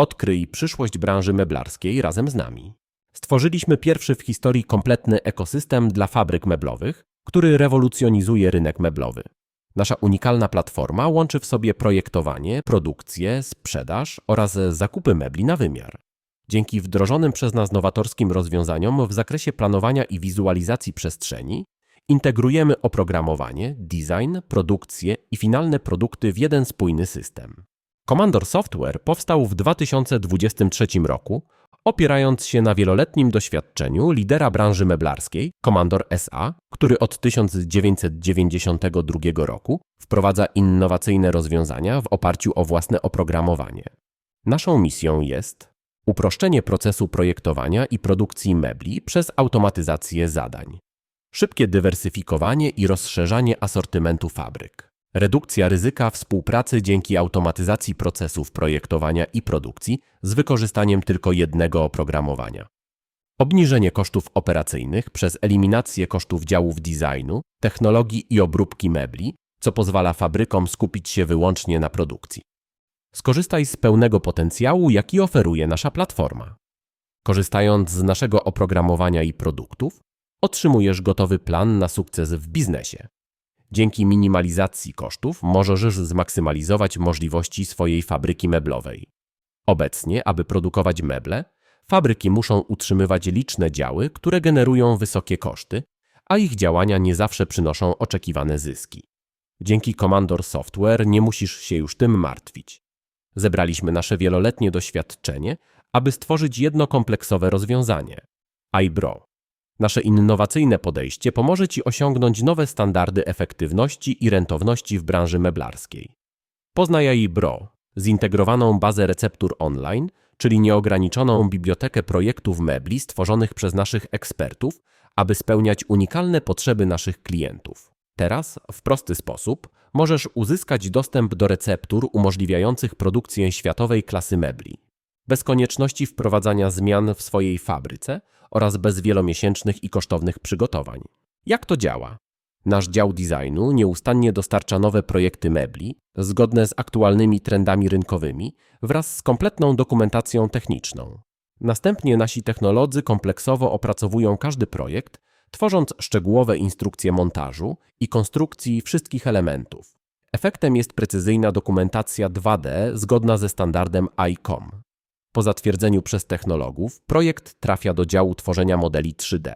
Odkryj przyszłość branży meblarskiej razem z nami. Stworzyliśmy pierwszy w historii kompletny ekosystem dla fabryk meblowych, który rewolucjonizuje rynek meblowy. Nasza unikalna platforma łączy w sobie projektowanie, produkcję, sprzedaż oraz zakupy mebli na wymiar. Dzięki wdrożonym przez nas nowatorskim rozwiązaniom w zakresie planowania i wizualizacji przestrzeni, integrujemy oprogramowanie, design, produkcję i finalne produkty w jeden spójny system. Commandor Software powstał w 2023 roku, opierając się na wieloletnim doświadczeniu lidera branży meblarskiej, Commandor SA, który od 1992 roku wprowadza innowacyjne rozwiązania w oparciu o własne oprogramowanie. Naszą misją jest uproszczenie procesu projektowania i produkcji mebli przez automatyzację zadań, szybkie dywersyfikowanie i rozszerzanie asortymentu fabryk, redukcja ryzyka współpracy dzięki automatyzacji procesów projektowania i produkcji z wykorzystaniem tylko jednego oprogramowania, obniżenie kosztów operacyjnych przez eliminację kosztów działów designu, technologii i obróbki mebli, co pozwala fabrykom skupić się wyłącznie na produkcji. Skorzystaj z pełnego potencjału, jaki oferuje nasza platforma. Korzystając z naszego oprogramowania i produktów, otrzymujesz gotowy plan na sukces w biznesie. Dzięki minimalizacji kosztów możesz zmaksymalizować możliwości swojej fabryki meblowej. Obecnie, aby produkować meble, fabryki muszą utrzymywać liczne działy, które generują wysokie koszty, a ich działania nie zawsze przynoszą oczekiwane zyski. Dzięki Commandor Software nie musisz się już tym martwić. Zebraliśmy nasze wieloletnie doświadczenie, aby stworzyć jedno kompleksowe rozwiązanie iBro. Nasze innowacyjne podejście pomoże Ci osiągnąć nowe standardy efektywności i rentowności w branży meblarskiej. Poznaj iBro, zintegrowaną bazę receptur online, czyli nieograniczoną bibliotekę projektów mebli stworzonych przez naszych ekspertów, aby spełniać unikalne potrzeby naszych klientów. Teraz, w prosty sposób, możesz uzyskać dostęp do receptur umożliwiających produkcję światowej klasy mebli, bez konieczności wprowadzania zmian w swojej fabryce oraz bez wielomiesięcznych i kosztownych przygotowań. Jak to działa? Nasz dział designu nieustannie dostarcza nowe projekty mebli, zgodne z aktualnymi trendami rynkowymi, wraz z kompletną dokumentacją techniczną. Następnie nasi technolodzy kompleksowo opracowują każdy projekt, tworząc szczegółowe instrukcje montażu i konstrukcji wszystkich elementów. Efektem jest precyzyjna dokumentacja 2D zgodna ze standardem ICOM. Po zatwierdzeniu przez technologów projekt trafia do działu tworzenia modeli 3D.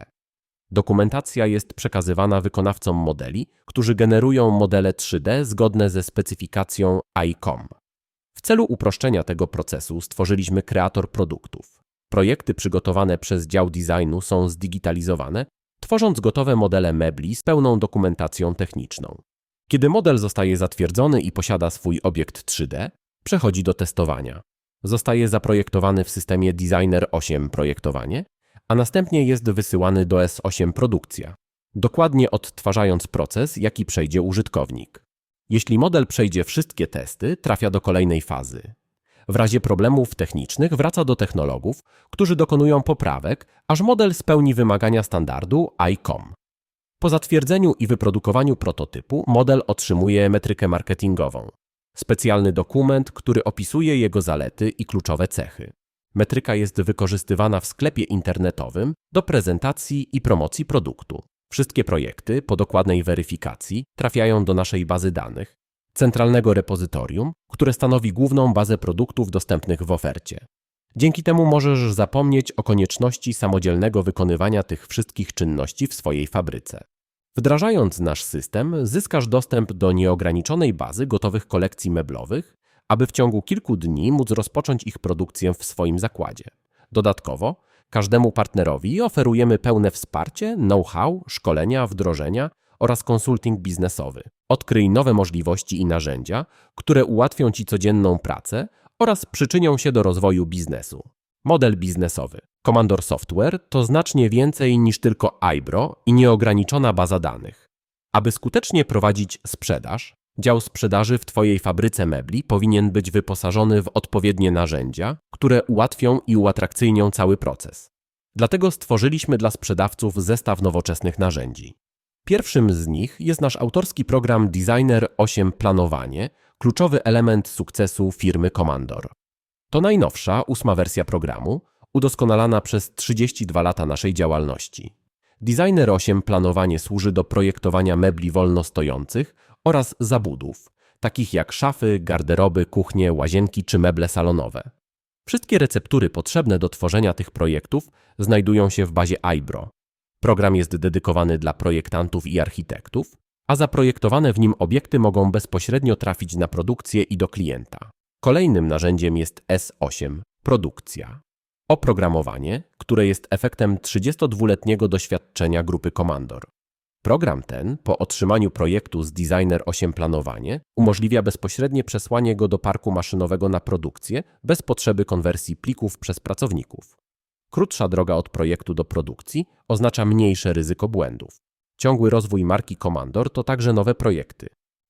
Dokumentacja jest przekazywana wykonawcom modeli, którzy generują modele 3D zgodne ze specyfikacją ICOM. W celu uproszczenia tego procesu stworzyliśmy kreator produktów. Projekty przygotowane przez dział designu są zdigitalizowane, tworząc gotowe modele mebli z pełną dokumentacją techniczną. Kiedy model zostaje zatwierdzony i posiada swój obiekt 3D, przechodzi do testowania. Zostaje zaprojektowany w systemie Designer 8 projektowanie, a następnie jest wysyłany do S8 produkcja, dokładnie odtwarzając proces, jaki przejdzie użytkownik. Jeśli model przejdzie wszystkie testy, trafia do kolejnej fazy. W razie problemów technicznych wraca do technologów, którzy dokonują poprawek, aż model spełni wymagania standardu ICOM. Po zatwierdzeniu i wyprodukowaniu prototypu model otrzymuje metrykę marketingową. Specjalny dokument, który opisuje jego zalety i kluczowe cechy. Metryka jest wykorzystywana w sklepie internetowym do prezentacji i promocji produktu. Wszystkie projekty po dokładnej weryfikacji trafiają do naszej bazy danych, centralnego repozytorium, które stanowi główną bazę produktów dostępnych w ofercie. Dzięki temu możesz zapomnieć o konieczności samodzielnego wykonywania tych wszystkich czynności w swojej fabryce. Wdrażając nasz system, zyskasz dostęp do nieograniczonej bazy gotowych kolekcji meblowych, aby w ciągu kilku dni móc rozpocząć ich produkcję w swoim zakładzie. Dodatkowo, każdemu partnerowi oferujemy pełne wsparcie, know-how, szkolenia, wdrożenia oraz konsulting biznesowy. Odkryj nowe możliwości i narzędzia, które ułatwią Ci codzienną pracę oraz przyczynią się do rozwoju biznesu. Model biznesowy. Commandor Software to znacznie więcej niż tylko iBro i nieograniczona baza danych. Aby skutecznie prowadzić sprzedaż, dział sprzedaży w Twojej fabryce mebli powinien być wyposażony w odpowiednie narzędzia, które ułatwią i uatrakcyjnią cały proces. Dlatego stworzyliśmy dla sprzedawców zestaw nowoczesnych narzędzi. Pierwszym z nich jest nasz autorski program Designer 8 Planowanie, kluczowy element sukcesu firmy Commandor. To najnowsza, ósma wersja programu, udoskonalana przez 32 lata naszej działalności. Designer 8 planowanie służy do projektowania mebli wolnostojących oraz zabudów, takich jak szafy, garderoby, kuchnie, łazienki czy meble salonowe. Wszystkie receptury potrzebne do tworzenia tych projektów znajdują się w bazie iBro. Program jest dedykowany dla projektantów i architektów, a zaprojektowane w nim obiekty mogą bezpośrednio trafić na produkcję i do klienta. Kolejnym narzędziem jest S8 produkcja. Oprogramowanie, które jest efektem 32-letniego doświadczenia grupy Komandor. Program ten, po otrzymaniu projektu z Designer 8 Planowanie, umożliwia bezpośrednie przesłanie go do parku maszynowego na produkcję bez potrzeby konwersji plików przez pracowników. Krótsza droga od projektu do produkcji oznacza mniejsze ryzyko błędów. Ciągły rozwój marki Komandor to także nowe projekty.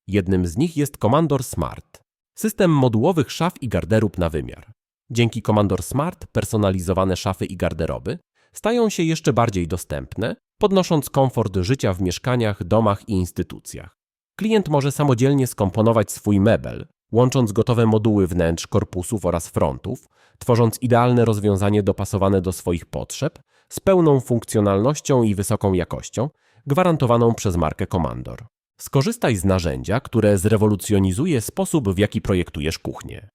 Jednym z nich jest Komandor Smart, system modułowych szaf i garderób na wymiar. Dzięki Komandor Smart personalizowane szafy i garderoby stają się jeszcze bardziej dostępne, podnosząc komfort życia w mieszkaniach, domach i instytucjach. Klient może samodzielnie skomponować swój mebel, łącząc gotowe moduły wnętrz, korpusów oraz frontów, tworząc idealne rozwiązanie dopasowane do swoich potrzeb, z pełną funkcjonalnością i wysoką jakością, gwarantowaną przez markę Komandor. Skorzystaj z narzędzia, które zrewolucjonizuje sposób, w jaki projektujesz kuchnię.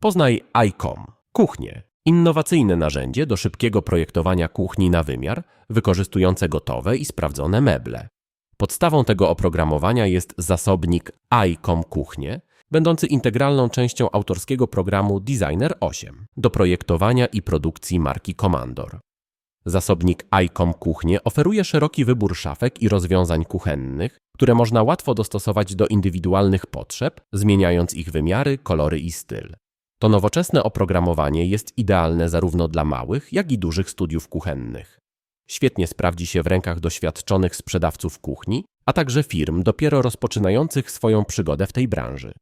Poznaj ICOM kuchnię. Innowacyjne narzędzie do szybkiego projektowania kuchni na wymiar, wykorzystujące gotowe i sprawdzone meble. Podstawą tego oprogramowania jest zasobnik ICOM Kuchnie, będący integralną częścią autorskiego programu Designer 8 do projektowania i produkcji marki Komandor. Zasobnik ICOM Kuchnie oferuje szeroki wybór szafek i rozwiązań kuchennych, które można łatwo dostosować do indywidualnych potrzeb, zmieniając ich wymiary, kolory i styl. To nowoczesne oprogramowanie jest idealne zarówno dla małych, jak i dużych studiów kuchennych. Świetnie sprawdzi się w rękach doświadczonych sprzedawców kuchni, a także firm dopiero rozpoczynających swoją przygodę w tej branży.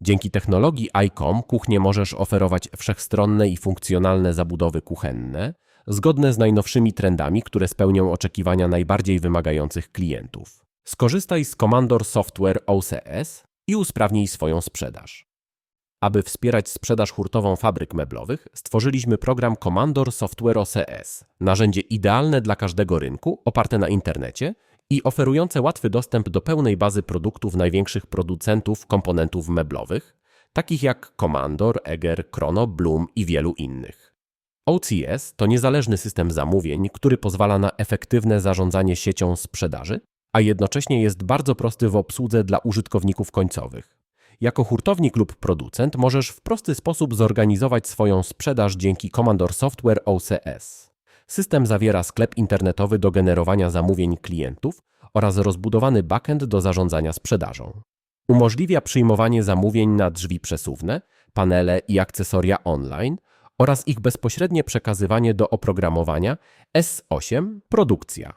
Dzięki technologii ICOM kuchnie możesz oferować wszechstronne i funkcjonalne zabudowy kuchenne, zgodne z najnowszymi trendami, które spełnią oczekiwania najbardziej wymagających klientów. Skorzystaj z Commandor Software OCS i usprawnij swoją sprzedaż. Aby wspierać sprzedaż hurtową fabryk meblowych, stworzyliśmy program Commandor Software OCS, narzędzie idealne dla każdego rynku, oparte na internecie i oferujące łatwy dostęp do pełnej bazy produktów największych producentów komponentów meblowych, takich jak Commandor, Eger, Chrono, Bloom i wielu innych. OCS to niezależny system zamówień, który pozwala na efektywne zarządzanie siecią sprzedaży, a jednocześnie jest bardzo prosty w obsłudze dla użytkowników końcowych. Jako hurtownik lub producent możesz w prosty sposób zorganizować swoją sprzedaż dzięki Commandor Software OCS. System zawiera sklep internetowy do generowania zamówień klientów oraz rozbudowany backend do zarządzania sprzedażą. Umożliwia przyjmowanie zamówień na drzwi przesuwne, panele i akcesoria online oraz ich bezpośrednie przekazywanie do oprogramowania S8 Produkcja.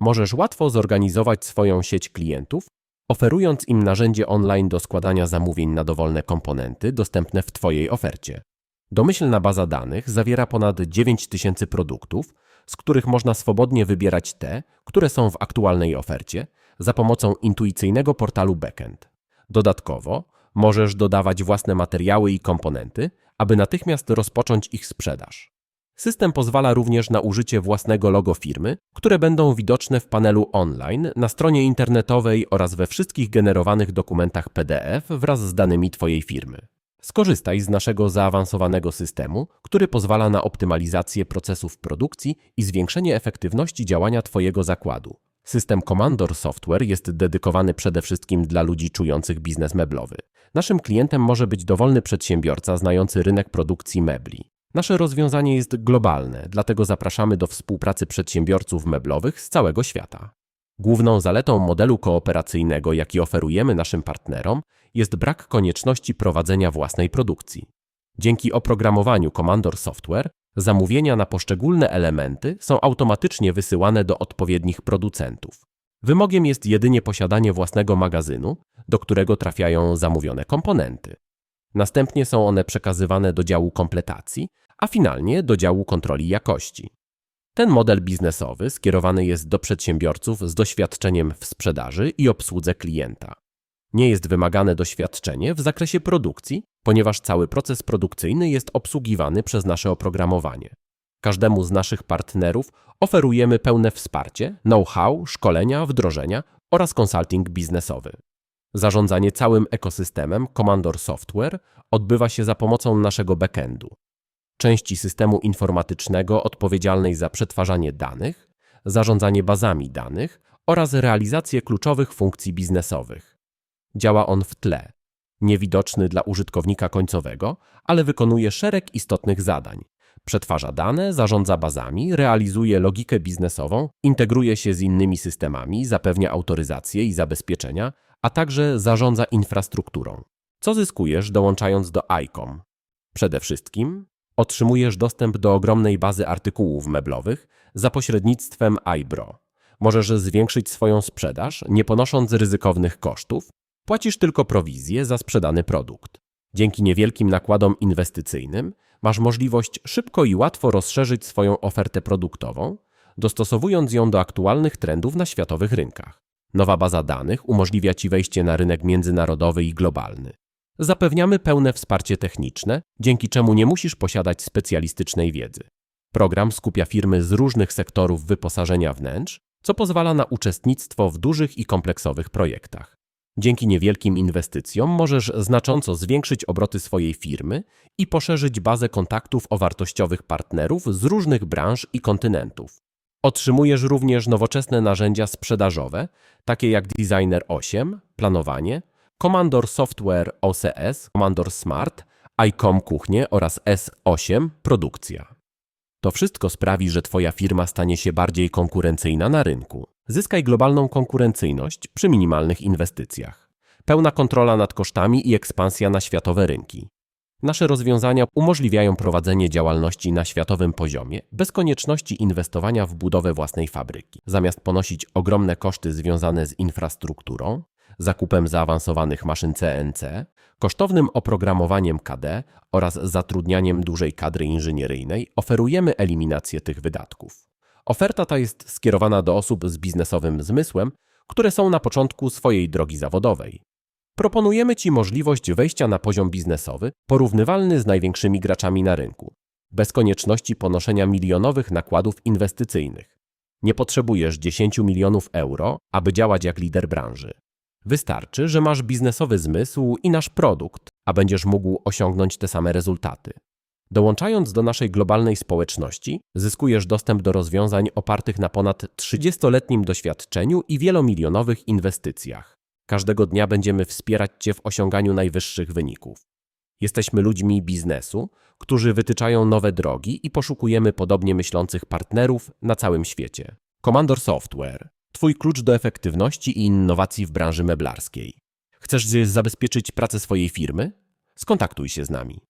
Możesz łatwo zorganizować swoją sieć klientów oferując im narzędzie online do składania zamówień na dowolne komponenty dostępne w Twojej ofercie. Domyślna baza danych zawiera ponad 9000 produktów, z których można swobodnie wybierać te, które są w aktualnej ofercie, za pomocą intuicyjnego portalu backend. Dodatkowo możesz dodawać własne materiały i komponenty, aby natychmiast rozpocząć ich sprzedaż. System pozwala również na użycie własnego logo firmy, które będą widoczne w panelu online, na stronie internetowej oraz we wszystkich generowanych dokumentach PDF wraz z danymi Twojej firmy. Skorzystaj z naszego zaawansowanego systemu, który pozwala na optymalizację procesów produkcji i zwiększenie efektywności działania Twojego zakładu. System Commandor Software jest dedykowany przede wszystkim dla ludzi czujących biznes meblowy. Naszym klientem może być dowolny przedsiębiorca znający rynek produkcji mebli. Nasze rozwiązanie jest globalne, dlatego zapraszamy do współpracy przedsiębiorców meblowych z całego świata. Główną zaletą modelu kooperacyjnego, jaki oferujemy naszym partnerom, jest brak konieczności prowadzenia własnej produkcji. Dzięki oprogramowaniu Commandor Software zamówienia na poszczególne elementy są automatycznie wysyłane do odpowiednich producentów. Wymogiem jest jedynie posiadanie własnego magazynu, do którego trafiają zamówione komponenty. Następnie są one przekazywane do działu kompletacji, a finalnie do działu kontroli jakości. Ten model biznesowy skierowany jest do przedsiębiorców z doświadczeniem w sprzedaży i obsłudze klienta. Nie jest wymagane doświadczenie w zakresie produkcji, ponieważ cały proces produkcyjny jest obsługiwany przez nasze oprogramowanie. Każdemu z naszych partnerów oferujemy pełne wsparcie, know-how, szkolenia, wdrożenia oraz konsulting biznesowy. Zarządzanie całym ekosystemem Commandor Software odbywa się za pomocą naszego backendu, części systemu informatycznego odpowiedzialnej za przetwarzanie danych, zarządzanie bazami danych oraz realizację kluczowych funkcji biznesowych. Działa on w tle, niewidoczny dla użytkownika końcowego, ale wykonuje szereg istotnych zadań. Przetwarza dane, zarządza bazami, realizuje logikę biznesową, integruje się z innymi systemami, zapewnia autoryzację i zabezpieczenia, a także zarządza infrastrukturą. Co zyskujesz dołączając do ICOM? Przede wszystkim otrzymujesz dostęp do ogromnej bazy artykułów meblowych za pośrednictwem iBro. Możesz zwiększyć swoją sprzedaż, nie ponosząc ryzykownych kosztów, płacisz tylko prowizję za sprzedany produkt. Dzięki niewielkim nakładom inwestycyjnym masz możliwość szybko i łatwo rozszerzyć swoją ofertę produktową, dostosowując ją do aktualnych trendów na światowych rynkach. Nowa baza danych umożliwia Ci wejście na rynek międzynarodowy i globalny. Zapewniamy pełne wsparcie techniczne, dzięki czemu nie musisz posiadać specjalistycznej wiedzy. Program skupia firmy z różnych sektorów wyposażenia wnętrz, co pozwala na uczestnictwo w dużych i kompleksowych projektach. Dzięki niewielkim inwestycjom możesz znacząco zwiększyć obroty swojej firmy i poszerzyć bazę kontaktów o wartościowych partnerów z różnych branż i kontynentów. Otrzymujesz również nowoczesne narzędzia sprzedażowe, takie jak Designer 8, planowanie, Commandor Software OCS, Commandor Smart, ICOM Kuchnie oraz S8 Produkcja. To wszystko sprawi, że Twoja firma stanie się bardziej konkurencyjna na rynku. Zyskaj globalną konkurencyjność przy minimalnych inwestycjach. Pełna kontrola nad kosztami i ekspansja na światowe rynki. Nasze rozwiązania umożliwiają prowadzenie działalności na światowym poziomie bez konieczności inwestowania w budowę własnej fabryki. Zamiast ponosić ogromne koszty związane z infrastrukturą, zakupem zaawansowanych maszyn CNC, kosztownym oprogramowaniem KD oraz zatrudnianiem dużej kadry inżynieryjnej, oferujemy eliminację tych wydatków. Oferta ta jest skierowana do osób z biznesowym zmysłem, które są na początku swojej drogi zawodowej. Proponujemy Ci możliwość wejścia na poziom biznesowy porównywalny z największymi graczami na rynku, bez konieczności ponoszenia milionowych nakładów inwestycyjnych. Nie potrzebujesz 10 milionów euro, aby działać jak lider branży. Wystarczy, że masz biznesowy zmysł i nasz produkt, a będziesz mógł osiągnąć te same rezultaty. Dołączając do naszej globalnej społeczności, zyskujesz dostęp do rozwiązań opartych na ponad 30-letnim doświadczeniu i wielomilionowych inwestycjach. Każdego dnia będziemy wspierać Cię w osiąganiu najwyższych wyników. Jesteśmy ludźmi biznesu, którzy wytyczają nowe drogi i poszukujemy podobnie myślących partnerów na całym świecie. Commandor Software Twój klucz do efektywności i innowacji w branży meblarskiej. Chcesz zabezpieczyć pracę swojej firmy? Skontaktuj się z nami.